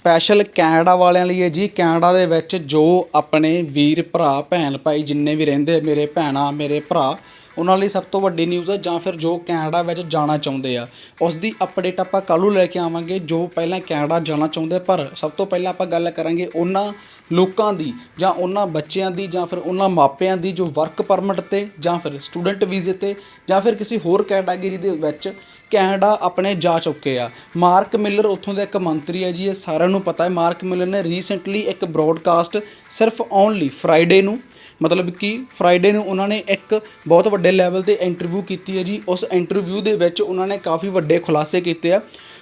Special Canada ਵਾਲਿਆਂ ਲਈ ਹੈ ਜੀ। ਕੈਨੇਡਾ ਦੇ ਵਿੱਚ ਜੋ ਆਪਣੇ ਵੀਰ ਭਰਾ, ਭੈਣ ਭਾਈ ਜਿੰਨੇ ਵੀ ਰਹਿੰਦੇ ਮੇਰੇ ਭੈਣਾਂ, ਮੇਰੇ ਭਰਾ ਉਹਨਾਂ ਲਈ ਸਭ ਤੋਂ ਵੱਡੀ ਨਿਊਜ਼ ਹੈ ਜਾਂ ਫਿਰ ਜੋ ਕੈਨੇਡਾ ਵਿੱਚ ਜਾਣਾ ਚਾਹੁੰਦੇ ਆ। ਉਸ ਦੀ ਅਪਡੇਟ ਆਪਾਂ ਕੱਲ੍ਹ ਨੂੰ ਲੈ ਕੇ ਆਵਾਂਗੇ, ਜੋ ਪਹਿਲਾਂ ਕੈਨੇਡਾ ਜਾਣਾ ਚਾਹੁੰਦੇ ਪਰ ਸਭ ਤੋਂ ਪਹਿਲਾਂ ਆਪਾਂ ਗੱਲ ਕਰਾਂਗੇ ਉਹਨਾਂ ਲੋਕਾਂ ਦੀ, ਜਾਂ ਉਹਨਾਂ ਬੱਚਿਆਂ ਦੀ, ਜਾਂ ਫਿਰ ਉਹਨਾਂ ਮਾਪਿਆਂ ਦੀ ਜੋ ਵਰਕ ਪਰਮਿਟ ਤੇ, ਜਾਂ ਫਿਰ ਸਟੂਡੈਂਟ ਵੀਜ਼ੇ ਤੇ, ਜਾਂ ਫਿਰ ਕਿਸੇ ਹੋਰ ਕੈਟਾਗਰੀ ਦੇ ਵਿੱਚ ਕੈਨੇਡਾ ਆਪਣੇ ਜਾ ਚੁੱਕੇ ਆ। ਮਾਰਕ ਮਿਲਰ ਉੱਥੋਂ ਦਾ ਇੱਕ ਮੰਤਰੀ ਹੈ ਜੀ, ਇਹ ਸਾਰਿਆਂ ਨੂੰ ਪਤਾ ਹੈ। ਮਾਰਕ ਮਿਲਰ ਨੇ ਰੀਸੈਂਟਲੀ ਇੱਕ ਬ੍ਰੌਡਕਾਸਟ ਸਿਰਫ ਓਨਲੀ ਫਰਾਈਡੇ ਨੂੰ ਮਤਲਬ ਕਿ ਫਰਾਈਡੇ ਨੂੰ ਉਹਨਾਂ ਨੇ ਇੱਕ ਬਹੁਤ ਵੱਡੇ ਲੈਵਲ ਤੇ ਇੰਟਰਵਿਊ ਕੀਤੀ ਹੈ ਜੀ। ਉਸ ਇੰਟਰਵਿਊ ਦੇ ਵਿੱਚ ਉਹਨਾਂ ਨੇ ਕਾਫੀ ਵੱਡੇ ਖੁਲਾਸੇ ਕੀਤੇ ਆ।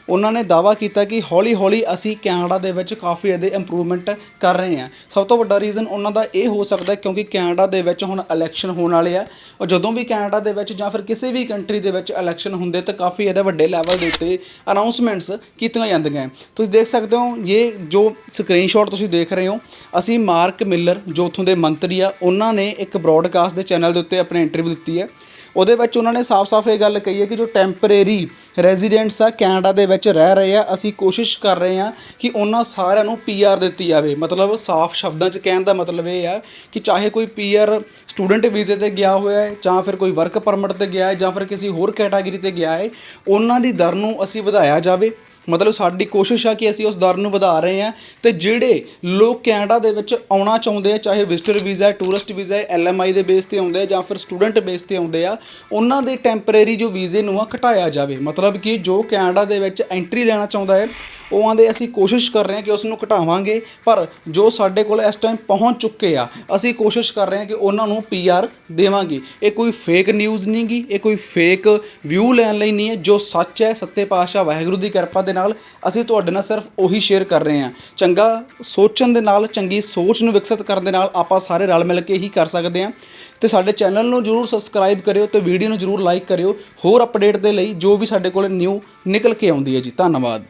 ਉਹਨਾਂ ਨੇ ਦਾਵਾ ਕੀਤਾ ਕਿ ਹੌਲੀ ਹੌਲੀ ਅਸੀਂ ਕੈਨੇਡਾ ਦੇ ਵਿੱਚ ਕਾਫੀ ਇਹਦੇ ਇੰਪਰੂਵਮੈਂਟ ਕਰ ਰਹੇ ਹਾਂ ਸਭ ਤੋਂ ਵੱਡਾ ਰੀਜ਼ਨ ਉਹਨਾਂ ਦਾ ਇਹ ਹੋ ਸਕਦਾ ਕਿਉਂਕਿ ਕੈਨੇਡਾ ਦੇ ਵਿੱਚ ਹੁਣ ਇਲੈਕਸ਼ਨ ਹੋਣ ਵਾਲੇ ਆ ਔਰ ਜਦੋਂ ਵੀ ਕੈਨੇਡਾ ਦੇ ਵਿੱਚ ਜਾਂ ਫਿਰ ਕਿਸੇ ਵੀ ਕੰਟਰੀ ਦੇ ਵਿੱਚ ਇਲੈਕਸ਼ਨ ਹੁੰਦੇ ਤਾਂ ਕਾਫੀ ਇਹਦੇ ਵੱਡੇ ਲੈਵਲ ਦੇ ਉੱਤੇ ਅਨਾਉਂਸਮੈਂਟਸ ਕੀਤੀਆਂ ਜਾਂਦੀਆਂ ਹੈ। ਤੁਸੀਂ ਦੇਖ ਸਕਦੇ ਹੋ, ਇਹ ਜੋ ਸਕਰੀਨਸ਼ਾਟ ਤੁਸੀਂ ਦੇਖ ਰਹੇ ਹੋ, ਅਸੀਂ ਮਾਰਕ ਮਿਲਰ ਜੋ ਉੱਥੋਂ ਦੇ ਮੰਤਰੀ ਆ, ਉਹਨਾਂ ਨੇ ਇੱਕ ਬ੍ਰੌਡਕਾਸਟ ਦੇ ਚੈਨਲ ਦੇ ਉੱਤੇ ਆਪਣੇ ਇੰਟਰਵਿਊ ਦਿੱਤੀ ਹੈ ਉਹਦੇ ਵਿੱਚ ਉਹਨਾਂ ਨੇ ਸਾਫ਼-ਸਾਫ਼ ਇਹ ਗੱਲ ਕਹੀ ਹੈ ਕਿ ਜੋ ਟੈਂਪਰੇਰੀ ਰੈਜ਼ੀਡੈਂਟਸ ਆ ਕੈਨੇਡਾ ਦੇ ਵਿੱਚ ਰਹਿ ਰਹੇ ਆ, ਅਸੀਂ ਕੋਸ਼ਿਸ਼ ਕਰ ਰਹੇ ਆ ਕਿ ਉਹਨਾਂ ਸਾਰਿਆਂ ਨੂੰ ਪੀਆਰ ਦਿੱਤੀ ਜਾਵੇ। ਮਤਲਬ ਸਾਫ਼ ਸ਼ਬਦਾਂ 'ਚ ਕਹਿਣ ਦਾ ਮਤਲਬ ਇਹ ਆ ਕਿ ਚਾਹੇ ਕੋਈ ਪੀਆਰ ਸਟੂਡੈਂਟ ਵੀਜ਼ੇ ਤੇ ਗਿਆ ਹੋਇਆ ਹੈ, ਜਾਂ ਫਿਰ ਕੋਈ ਵਰਕ ਪਰਮਿਟ ਤੇ ਗਿਆ ਹੈ, ਜਾਂ ਫਿਰ ਕਿਸੇ ਹੋਰ ਕੈਟਾਗਰੀ ਤੇ ਗਿਆ ਹੈ, ਉਹਨਾਂ ਦੀ ਦਰ ਨੂੰ ਅਸੀਂ ਵਧਾਇਆ ਜਾਵੇ। ਮਤਲਬ ਸਾਡੀ ਕੋਸ਼ਿਸ਼ ਆ ਕਿ ਅਸੀਂ ਉਸ ਦਰ ਨੂੰ ਵਧਾ ਰਹੇ ਹਾਂ ਤੇ ਜਿਹੜੇ ਲੋਕ ਕੈਨੇਡਾ ਦੇ ਵਿੱਚ ਆਉਣਾ ਚਾਹੁੰਦੇ ਆ, ਚਾਹੇ ਵਿਜ਼ਟਰ ਵੀਜ਼ਾ ਹੈ ਟੂਰਿਸਟ ਵੀਜ਼ਾ ਹੈ ਐਲਐਮਆਈ ਦੇ ਬੇਸ ਤੇ ਆਉਂਦੇ ਆ ਜਾਂ ਫਿਰ ਸਟੂਡੈਂਟ ਬੇਸ ਤੇ ਆਉਂਦੇ ਆ, ਉਹਨਾਂ ਦੇ ਟੈਂਪਰੇਰੀ ਜੋ ਵੀਜ਼ੇ ਨੂੰ ਆ ਘਟਾਇਆ ਜਾਵੇ। ਮਤਲਬ ਕਿ ਜੋ ਕੈਨੇਡਾ ਦੇ ਵਿੱਚ ਐਂਟਰੀ ਲੈਣਾ ਚਾਹੁੰਦਾ ਹੈ ਉਹ ਆਂਦੇ ਅਸੀਂ ਕੋਸ਼ਿਸ਼ ਕਰ ਰਹੇ ਹਾਂ ਕਿ ਉਸ ਨੂੰ ਘਟਾਵਾਂਗੇ, ਪਰ ਜੋ ਸਾਡੇ ਕੋਲ ਇਸ ਟਾਈਮ ਪਹੁੰਚ ਚੁੱਕੇ ਆ, ਅਸੀਂ ਕੋਸ਼ਿਸ਼ ਕਰ ਰਹੇ ਹਾਂ ਕਿ ਉਹਨਾਂ ਨੂੰ ਪੀਆਰ ਦੇਵਾਂਗੇ। ਇਹ ਕੋਈ ਫੇਕ ਨਿਊਜ਼ ਨਹੀਂ ਗੀ, ਇਹ ਕੋਈ ਫੇਕ ਵਿਊ ਲੈਣ ਲਈ ਨਹੀਂ ਹੈ, ਜੋ ਸੱਚ ਹੈ, ਸੱਤੇ ਪਾਤਸ਼ਾਹ ਵਾਹਿਗੁਰੂ ਦੀ ਕਿਰਪਾ ਦੇ ਨਾਲ ਅਸੀਂ ਤੁਹਾਡੇ ਨਾਲ ਸਿਰਫ ਉਹੀ ਸ਼ੇਅਰ ਕਰ ਰਹੇ ਹਾਂ। ਚੰਗਾ ਸੋਚਣ ਦੇ ਨਾਲ, ਚੰਗੀ ਸੋਚ ਨੂੰ ਵਿਕਸਿਤ ਕਰਨ ਦੇ ਨਾਲ ਆਪਾਂ ਸਾਰੇ ਰਲ ਮਿਲ ਕੇ ਹੀ ਕਰ ਸਕਦੇ ਹਾਂ। ਤੇ ਸਾਡੇ ਚੈਨਲ ਨੂੰ ਜਰੂਰ ਸਬਸਕ੍ਰਾਈਬ ਕਰਿਓ ਤੇ ਵੀਡੀਓ ਨੂੰ ਜਰੂਰ ਲਾਈਕ ਕਰਿਓ। ਹੋਰ ਅਪਡੇਟ ਦੇ ਲਈ ਜੋ ਵੀ ਸਾਡੇ ਕੋਲ ਨਿਊ ਨਿਕਲ ਕੇ ਆਉਂਦੀ ਹੈ ਜੀ। ਧੰਨਵਾਦ।